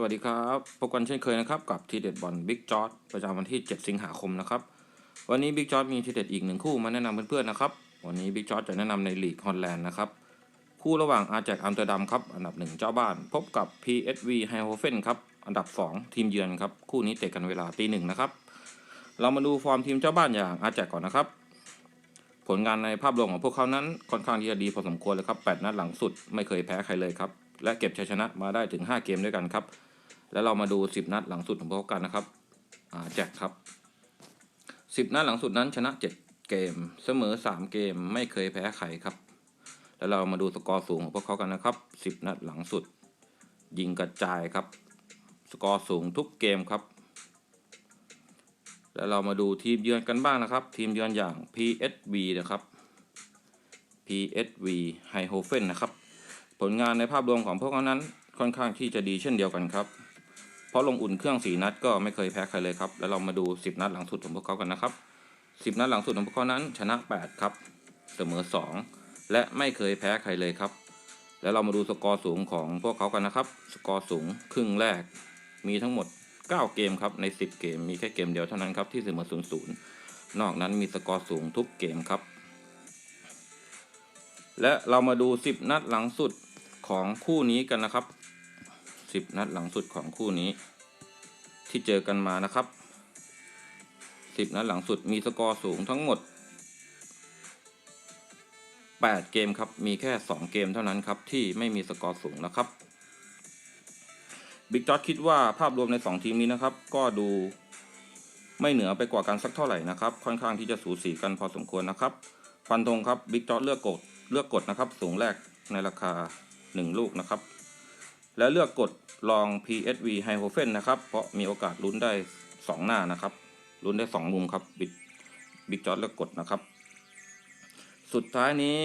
สวัสดีครับพบกันเช่นเคยนะครับ กับทีเด็ดบอลบิ๊กจอร์ดประจำวันที่ 7 สิงหาคมนะครับ วันนี้บิ๊กจอร์ดมีทีเด็ดอีกหนึ่งคู่มาแนะนำเพื่อนๆนะครับ วันนี้บิ๊กจอร์ดจะแนะนำในลีกฮอลแลนด์นะครับ คู่ระหว่างอาแจกอัมสเตอร์ดัมครับ อันดับหนึ่งเจ้าบ้าน พบกับ PSV ไฮโฮเฟนครับ อันดับ 2 ทีมเยือนครับ คู่นี้เตะกันเวลาตีหนึ่งนะครับ เรามาดูฟอร์มทีมเจ้าบ้านอย่างอาแจกก่อนนะครับ ผลงานในภาพรวมของพวกเขานั้นค่อนข้างที่จะดีพอสมควรเลยครับ 8 นัดหลังสุดไม่เคยแพ้ใครเลยครับ และเก็บชัยชนะมาได้ถึง 5 เกมด้วยกันครับ แล้วเรามาดู 10 นัดหลังสุดของพวกเขากันนะครับแจ็คครับ 10 นัดหลังสุดนั้นชนะ 7 เกม เสมอ 3 เกมไม่เคยแพ้ใครครับ แล้วเรามาดูสกอร์สูงของพวกเขากันนะครับ 10 นัดหลังสุด ยิงกระจายครับ สกอร์สูงทุกเกมครับ แล้วเรามาดูทีมเยือนกันบ้างนะครับ ทีมเยือนอย่าง PSV นะครับ PSV ไฮโฮเฟนนะครับ ผลงานในภาพรวมของพวกเขานั้นค่อนข้างที่จะดีเช่นเดียวกันครับ เพราะลงอุ่นเครื่อง 4 นัดก็ไม่เคยแพ้ใครเลยครับ แล้วเรามาดู 10 นัดหลังสุดของพวกเขากันนะครับ 10 นัดหลังสุดของพวกเขานั้นชนะ 8 ครับ เสมอ 2 และไม่เคยแพ้ใครเลยครับ แล้วเรามาดูสกอร์สูงของพวกเขากันนะครับ สกอร์สูงครึ่งแรก มีทั้งหมด 9 เกมครับ ใน 10 เกม มีแค่เกมเดียวเท่านั้นครับที่เสมอ 0 0 นอกนั้นมีสกอร์สูงทุกเกมครับ และเรามาดู 10 นัดหลังสุดของคู่นี้กันนะครับ 10 นัดหลังสุดของคู่นี้ ที่เจอกันมานะครับ 10 นัดหลังสุดมีสกอร์สูงทั้งหมด 8 เกมครับ มีแค่ 2 เกมเท่านั้นครับ ที่ไม่มีสกอร์สูงนะครับบิ๊กจอดคิดว่าภาพรวมใน 2 ทีมนี้นะครับ ก็ดูไม่เหนือไปกว่ากันสักเท่าไหร่นะครับ ค่อนข้างที่จะสูสีกันพอสมควรนะครับฟันธงครับบิ๊กจอดเลือกกดเลือกกดนะครับ สูงแรกในราคา 1 ลูกนะครับ และเลือกกดลอง PSV h i h o f e n นะครับ เพราะมีโอกาสลุ้นได้ 2 หน้านะครับ ลุ้นได้ 2 มุมครับ บิ๊กบิ๊กจอดเลือกกดนะครับ สุดท้ายนี้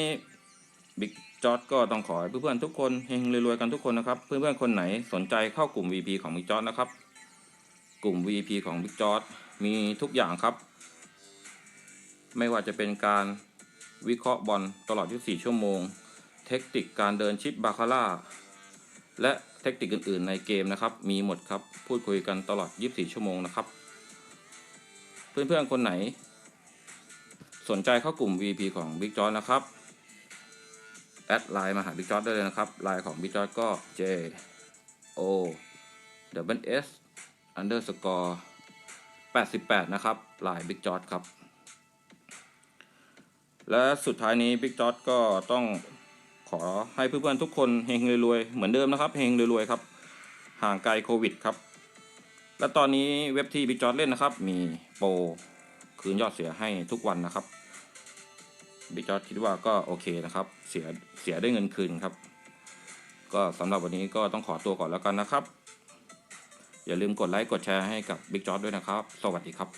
บิ๊กจอดก็ต้องขอให้เพื่อนๆทุกคนเฮงรวยๆกันทุกคนนะครับ เพื่อนๆคนไหนสนใจเข้ากลุ่ม VP ของบิ๊กจอดนะครับ กลุ่ม VP ของบิ๊กจอดมีทุกอย่างครับ ไม่ว่าจะเป็นการวิเคราะห์บอลตลอด 24 ชั่วโมง เทคนิคการเดินชิปบาคาร่า และเทคนิคอื่น ๆ ในเกมนะครับ มีหมดครับ พูดคุยกันตลอด 24 ชั่วโมงนะครับ เพื่อน ๆ คนไหน สนใจเข้ากลุ่ม VP ของ Big j o นะครับ แอดไลน์มาหา Big j o ได้เลยนะครับไลน์ของ Big j o ก็ J O W S underscore 88 นะครับไลน์ Big j o ครับ และสุดท้ายนี้ Big j o ก็ต้อง อให้เพื่อนๆทุกคนเฮงรวยๆเหมือนเดิมนะครับเฮงรวยๆครับห่างไกลโควิดครับ และตอนนี้เว็บที่ Big j o เล่นนะครับ มีโปรคืนยอดเสียให้ทุกวันนะครับ Big j o คิดว่าก็โอเคนะครับ เสียเสียได้เงินคืนครับ ก็สำหรับวันนี้ก็ต้องขอตัวก่อนแล้วกันนะครับ อย่าลืมกดไลค์กดแชร์ให้กับ Big j o ด้วยนะครับ สวัสดีครับ